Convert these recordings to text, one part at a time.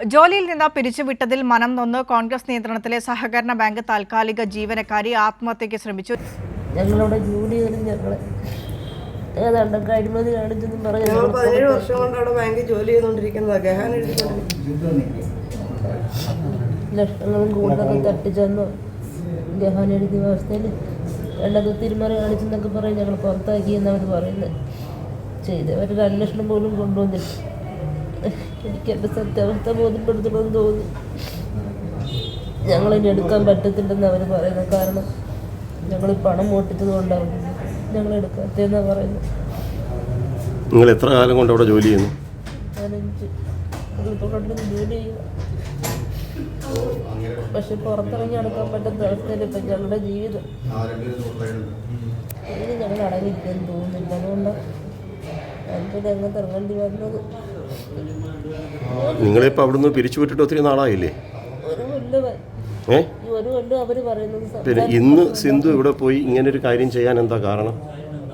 ജോലിയിൽ നിന്ന് പിരിച്ചുവിട്ടതിൽ മനം നൊന്ന് കോൺഗ്രസ് നിയന്ത്രണത്തിലെ സഹകരണ ബാങ്ക് താൽക്കാലിക ജീവനക്കാരി ആത്മഹത്യയ്ക്ക് ശ്രമിച്ചു. ഞങ്ങളുടെ ജോലി അഴിമതി കാണിച്ചെന്നും പറഞ്ഞ് ഞങ്ങൾ പതിനേഴ് വർഷം കൊണ്ട് അവിടെ ബാങ്കിൽ ജോലി ഗഹാൻ എഴുതിക്കൊണ്ടിരിക്കുന്നത് ലക്ഷങ്ങളും കൂടുതലൊക്കെ തട്ടിച്ചെന്നു ഗഹാൻ എഴുതിയ അവസ്ഥയിൽ രണ്ടൊക്കെ തിരുമറി കാണിച്ചെന്നൊക്കെ പറയും ഞങ്ങൾ പുറത്താക്കി എന്നവർ പറയുന്നത്. ചെയ്തവരൊരു അന്വേഷണം പോലും കൊണ്ടുവന്നില്ല. എനിക്ക് എന്റെ സത്യാവസ്ഥ ബോധ്യപ്പെടുത്തണമെന്ന് തോന്നി. ഞങ്ങളിനി എടുക്കാൻ പറ്റത്തില്ലെന്ന് അവർ പറയുന്നത് കാരണം ഞങ്ങൾ പണം മോട്ടിച്ചത് കൊണ്ടാവും ഞങ്ങൾ എടുക്കാത്തതെന്നാണ് പറയുന്നത്. നിങ്ങൾ എത്ര കാലം കൊണ്ട് അവിടെ ജോലി ചെയ്യുന്നു? പതിനഞ്ച്. ഞങ്ങളിപ്പോൾ കണ്ടിരുന്ന് ജോലി പക്ഷെ പുറത്തിറങ്ങി നടക്കാൻ പറ്റാത്ത അവസ്ഥയിൽ ഇപ്പം ഞങ്ങളുടെ ജീവിതം. ഇനി ഞങ്ങൾ അടങ്ങിയിരിക്കാൻ തോന്നുന്നില്ല. അതുകൊണ്ടാണ് ഞങ്ങൾക്ക് രംഗത്ത് ഇറങ്ങേണ്ടി വന്നത്. നിങ്ങളിപ്പോൾ അവിടുന്ന് പിരിച്ചു വിട്ടിട്ട് ഒത്തിരി നാളായില്ലേ? ഒരു ഏ? ഒരു പിന്നെ ഇന്ന് സിന്ധു ഇവിടെ പോയി ഇങ്ങനെ ഒരു കാര്യം ചെയ്യാൻ എന്താ കാരണം?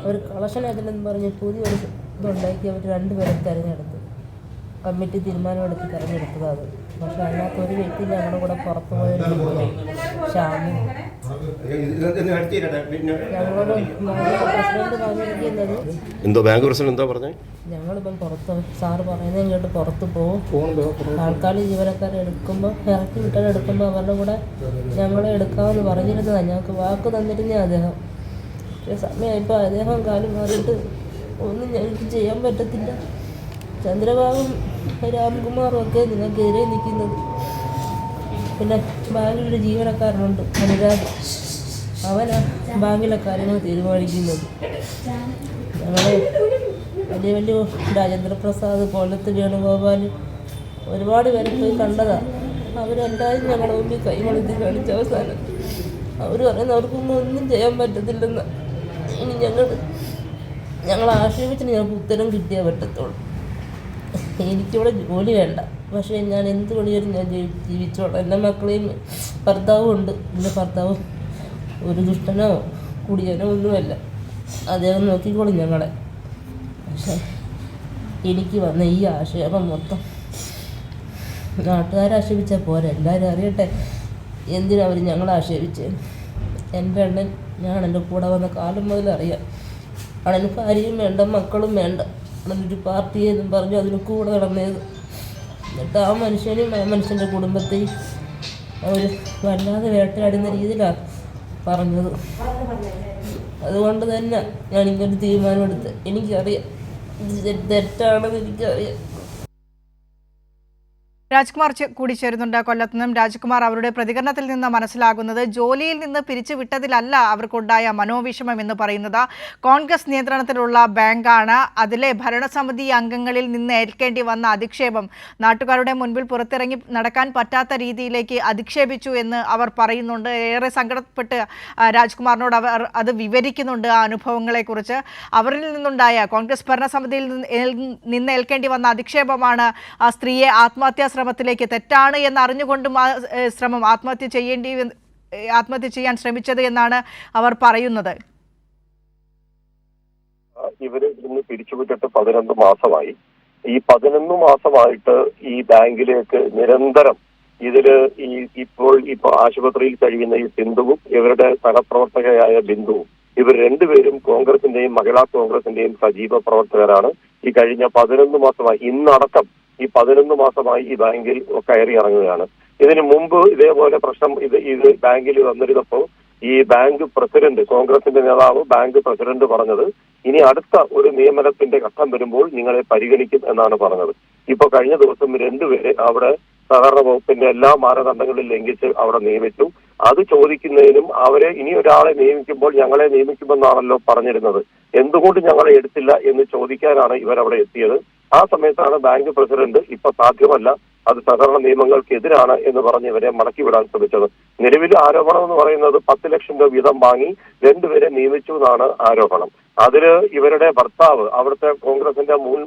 അവർ കളക്ഷൻ ഏജന്റ് പറഞ്ഞ് പുതിയൊരു ഇതുണ്ടാക്കി അവർ രണ്ടുപേരെ തിരഞ്ഞെടുത്തു. കമ്മിറ്റി തീരുമാനമെടുത്ത് തിരഞ്ഞെടുത്തതാണ്. അത് പക്ഷെ അതിനകത്ത് ഒരു വ്യക്തി ഞങ്ങളുടെ കൂടെ പുറത്തു ഷാമു പറഞ്ഞിരിക്കുന്നത് എന്തോ ബാങ്ക് പ്രസിഡന്റ് എന്താ പറഞ്ഞേ? ഞങ്ങളിപ്പം പുറത്ത് സാറ് പറയുന്നത് കേട്ട് പുറത്ത് പോകും താൽക്കാലിക ജീവനക്കാരെ എടുക്കുമ്പോൾ ഇറക്കി വിട്ടാൽ എടുക്കുമ്പോൾ അവരുടെ കൂടെ ഞങ്ങളെ എടുക്കാമെന്ന് പറഞ്ഞിരുന്നതാണ് ഞങ്ങൾക്ക് വാക്ക് തന്നിരുന്നേ അദ്ദേഹം. പക്ഷേ ഇപ്പം അദ്ദേഹം കാലം മാറിയിട്ട് ഒന്നും ഞങ്ങൾക്ക് ചെയ്യാൻ പറ്റത്തില്ല. ചന്ദ്രബാബും രാംകുമാറും ഒക്കെ നിങ്ങൾക്കെതിരെ നിൽക്കുന്നത്. പിന്നെ ബാങ്കിലൊരു ജീവനക്കാരനുണ്ട് അനുരാഗ്. അവനാ ബാങ്കിലെ കാര്യങ്ങൾ തീരുമാനിക്കുന്നത്. ഞങ്ങളെ വലിയ വലിയ രാജേന്ദ്ര പ്രസാദ് കൊല്ലത്ത് വേണുഗോപാൽ ഒരുപാട് പേരെ പോയി കണ്ടതാണ് അവരെല്ലാവരും ഞങ്ങളുടെ മുമ്പിൽ കൈമളുത്തി കാണിച്ച അവസാനം അവർ പറയുന്നത് അവർക്കൊന്നും ഒന്നും ചെയ്യാൻ പറ്റത്തില്ലെന്ന്. ഇനി ഞങ്ങൾ ഞങ്ങൾ ആക്ഷേപിച്ചിട്ട് ഞങ്ങൾക്ക് ഉത്തരം കിട്ടിയേ പറ്റത്തുള്ളൂ. എനിക്കിവിടെ ജോലി വേണ്ട. പക്ഷേ ഞാൻ എന്ത് പണിയാലും ഞാൻ ജീവി- ജീവിച്ചോളാം. എന്റെ മക്കളെയും ഭർത്താവും ഉണ്ട് എന്റെ ഭർത്താവ് ഒരു ദുഷ്ടനോ കുടിയനോ ഒന്നുമല്ല. അദ്ദേഹം നോക്കിക്കോളും ഞങ്ങളെ. പക്ഷേ എനിക്ക് വന്ന ഈ ആക്ഷേപം മൊത്തം നാട്ടുകാരെ ആക്ഷേപിച്ചാൽ പോരാ. എല്ലാവരും അറിയട്ടെ എന്തിനാ അവർ ഞങ്ങളെ ആക്ഷേപിച്ചത് എന്റെ അണ്ണൻ ഞാൻ എന്റെ കൂടെ വന്ന കാലം മുതൽ അറിയാം. അണ്ണൻ ഭാര്യയും വേണ്ട മക്കളും വേണ്ട. അണ്ണൻ പാർട്ടി എന്നും പറഞ്ഞു അതിന് കൂടെ നടന്നത്. എന്നിട്ട് ആ മനുഷ്യനും മനുഷ്യന്റെ കുടുംബത്തെയും അവർ വല്ലാതെ വേട്ടയാടുന്ന രീതിയിലാണ് പറഞ്ഞത്. അതുകൊണ്ട് തന്നെ ഞാൻ ഇങ്ങനെ തീരുമാനമെടുത്ത്. എനിക്കറിയാം തെറ്റാണെന്ന് എനിക്കറിയാം. രാജ്കുമാർ കൂടി ചേരുന്നുണ്ട് കൊല്ലത്ത് നിന്നും രാജ്കുമാർ അവരുടെ പ്രതികരണത്തിൽ നിന്ന് മനസ്സിലാകുന്നത് ജോലിയിൽ നിന്ന് പിരിച്ചുവിട്ടതിലല്ല അവർക്കുണ്ടായ മനോവിഷമം എന്ന് പറയുന്നത്. കോൺഗ്രസ് നിയന്ത്രണത്തിലുള്ള ബാങ്കാണ്. അതിലെ ഭരണസമിതി അംഗങ്ങളിൽ നിന്ന് ഏൽക്കേണ്ടി വന്ന അധിക്ഷേപം നാട്ടുകാരുടെ മുൻപിൽ പുറത്തിറങ്ങി നടക്കാൻ പറ്റാത്ത രീതിയിലേക്ക് അധിക്ഷേപിച്ചു എന്ന് അവർ പറയുന്നുണ്ട്. ഏറെ സങ്കടപ്പെട്ട് രാജ്കുമാറിനോട് അവർ അത് വിവരിക്കുന്നുണ്ട് ആ അനുഭവങ്ങളെക്കുറിച്ച്. അവരിൽ നിന്നുണ്ടായ കോൺഗ്രസ് ഭരണസമിതിയിൽ നിന്ന് നിന്ന് ഏൽക്കേണ്ടി വന്ന അധിക്ഷേപമാണ് ആ സ്ത്രീയെ ആത്മഹത്യാ ശ്രമത്തിലേക്ക് തെറ്റാണ് എന്ന് അറിഞ്ഞുകൊണ്ടും ആ ശ്രമം ആത്മഹത്യ ചെയ്യേണ്ടി ആത്മഹത്യ ചെയ്യാൻ ശ്രമിച്ചത് എന്നാണ് അവർ പറയുന്നത്. ഇവർ ഇന്ന് പിരിച്ചുവിട്ടിട്ട് പതിനൊന്ന് മാസമായി. ഈ പതിനൊന്ന് മാസമായിട്ട് ഈ ബാങ്കിലേക്ക് നിരന്തരം ഇതിൽ ഈ ഇപ്പോൾ ഇപ്പൊ ആശുപത്രിയിൽ കഴിയുന്ന ഈ ബിന്ദുവും ഇവരുടെ സഹപ്രവർത്തകയായ ബിന്ദുവും ഇവർ രണ്ടുപേരും കോൺഗ്രസിന്റെയും മഹിളാ കോൺഗ്രസിന്റെയും സജീവ പ്രവർത്തകരാണ്. ഈ കഴിഞ്ഞ പതിനൊന്ന് മാസമായി ഇന്നടക്കം ഈ പതിനൊന്ന് മാസമായി ഈ ബാങ്കിൽ കയറി ഇറങ്ങുകയാണ്. ഇതിനു മുമ്പ് ഇതേപോലെ പ്രശ്നം ഇത് ഇത് ബാങ്കിൽ വന്നിരുന്നപ്പോൾ ഈ ബാങ്ക് പ്രസിഡന്റ് കോൺഗ്രസിന്റെ നേതാവ് ബാങ്ക് പ്രസിഡന്റ് പറഞ്ഞത് ഇനി അടുത്ത ഒരു നിയമനത്തിന്റെ ഘട്ടം വരുമ്പോൾ നിങ്ങളെ പരിഗണിക്കും എന്നാണ് പറഞ്ഞത്. ഇപ്പൊ കഴിഞ്ഞ ദിവസം രണ്ടുപേരെ അവിടെ സഹകരണ വകുപ്പിന്റെ എല്ലാ മാനദണ്ഡങ്ങളും ലംഘിച്ച് അവിടെ നിയമിച്ചു. അത് ചോദിക്കുന്നതിനും അവരെ ഇനി ഒരാളെ നിയമിക്കുമ്പോൾ ഞങ്ങളെ നിയമിക്കുമെന്നാണല്ലോ പറഞ്ഞിരുന്നത്. എന്തുകൊണ്ട് ഞങ്ങളെ എടുത്തില്ല എന്ന് ചോദിക്കാനാണ് ഇവരവിടെ എത്തിയത്. ആ സമയത്താണ് ബാങ്ക് പ്രസിഡന്റ് ഇപ്പൊ സാധ്യമല്ല. അത് സഹകരണ നിയമങ്ങൾക്കെതിരാണ് എന്ന് പറഞ്ഞ് ഇവരെ മടക്കിവിടാൻ ശ്രമിച്ചത്. നിലവിൽ ആരോപണം എന്ന് പറയുന്നത് പത്ത് ലക്ഷം രൂപ വീതം വാങ്ങി രണ്ടുപേരെ നിയമിച്ചു എന്നാണ് ആരോപണം. അതിൽ ഇവരുടെ ഭർത്താവ് അവിടുത്തെ കോൺഗ്രസിന്റെ മുൻ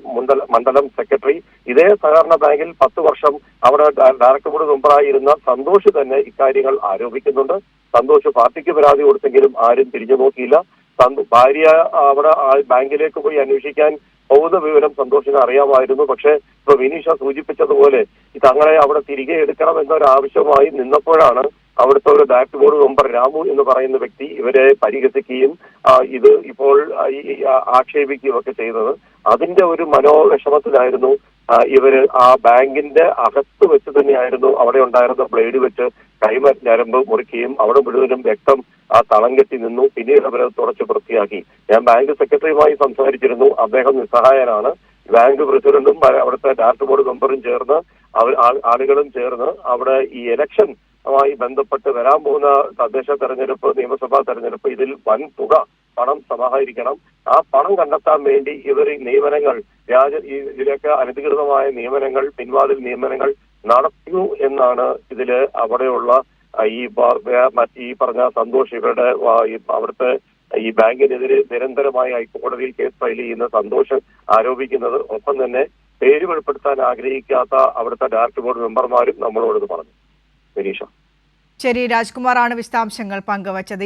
മണ്ഡല സെക്രട്ടറി ഇതേ സഹകരണ ബാങ്കിൽ പത്ത് വർഷം അവിടെ ഡയറക്ടർ ബോർഡ് മെമ്പറായിരുന്ന സന്തോഷ് തന്നെ ഇക്കാര്യങ്ങൾ ആരോപിക്കുന്നുണ്ട്. സന്തോഷ് പാർട്ടിക്ക് പരാതി കൊടുത്തെങ്കിലും ആരും തിരിഞ്ഞു നോക്കിയില്ല ഭാര്യ അവിടെ ബാങ്കിലേക്ക് പോയി അന്വേഷിക്കാൻ ഭൗത വിവരം സന്തോഷിന് അറിയാമായിരുന്നു. പക്ഷെ ഇപ്പൊ വിനീഷ സൂചിപ്പിച്ചതുപോലെ തങ്ങളെ അവിടെ തിരികെ എടുക്കണം എന്നൊരാവശ്യമായി നിന്നപ്പോഴാണ് അവിടുത്തെ ഒരു ഡയറക്ട് ബോർഡ് മെമ്പർ രാമു എന്ന് പറയുന്ന വ്യക്തി ഇവരെ പരിഹസിക്കുകയും ഇത് ഇപ്പോൾ ആക്ഷേപിക്കുകയും ഒക്കെ ചെയ്തത്. അതിന്റെ ഒരു മനോവിഷമത്തിലായിരുന്നു ഇവർ ആ ബാങ്കിന്റെ അകത്ത് വെച്ച് തന്നെയായിരുന്നു അവിടെ ഉണ്ടായിരുന്ന ബ്ലേഡ് വെച്ച് കൈമ ഞരമ്പ് മുറിക്കുകയും അവിടെ മുഴുവനും രക്തം ആ തളം കെട്ടി നിന്നു. പിന്നീട് അവരെ തുടച്ച് വൃത്തിയാക്കി. ഞാൻ ബാങ്ക് സെക്രട്ടറിയുമായി സംസാരിച്ചിരുന്നു. അദ്ദേഹം നിസ്സഹായനാണ്. ബാങ്ക് പ്രസിഡന്റും അവിടുത്തെ ഡയറക്ടർ ബോർഡ് മെമ്പറും ചേർന്ന് ആളുകളും ചേർന്ന് അവിടെ ഈ ഇലക്ഷൻ മായി ബന്ധപ്പെട്ട് വരാൻ പോകുന്ന തദ്ദേശ തെരഞ്ഞെടുപ്പ് നിയമസഭാ തെരഞ്ഞെടുപ്പ് ഇതിൽ വൻ തുക പണം സമാഹരിക്കണം. ആ പണം കണ്ടെത്താൻ വേണ്ടി ഇവർ നിയമനങ്ങൾ വ്യാജ ഇതിലൊക്കെ അനധികൃതമായ നിയമനങ്ങൾ പിൻവാതിൽ നിയമനങ്ങൾ നടത്തുന്നു എന്നാണ് ഇതിൽ അവിടെയുള്ള ഈ മറ്റ് ഈ പറഞ്ഞ സന്തോഷ് ഇവരുടെ അവിടുത്തെ ഈ ബാങ്കിനെതിരെ നിരന്തരമായി ഹൈക്കോടതിയിൽ കേസ് ഫയൽ ചെയ്യുന്ന സന്തോഷ് ആരോപിക്കുന്നത് ഒപ്പം തന്നെ പേര് വെളിപ്പെടുത്താൻ ആഗ്രഹിക്കാത്ത അവിടുത്തെ ഡയറക്ടർ ബോർഡ് മെമ്പർമാരും നമ്മളോട് പറഞ്ഞു. വിനീഷ. ശരി രാജ്കുമാറാണ് വിശദാംശങ്ങൾ പങ്കുവച്ചത്.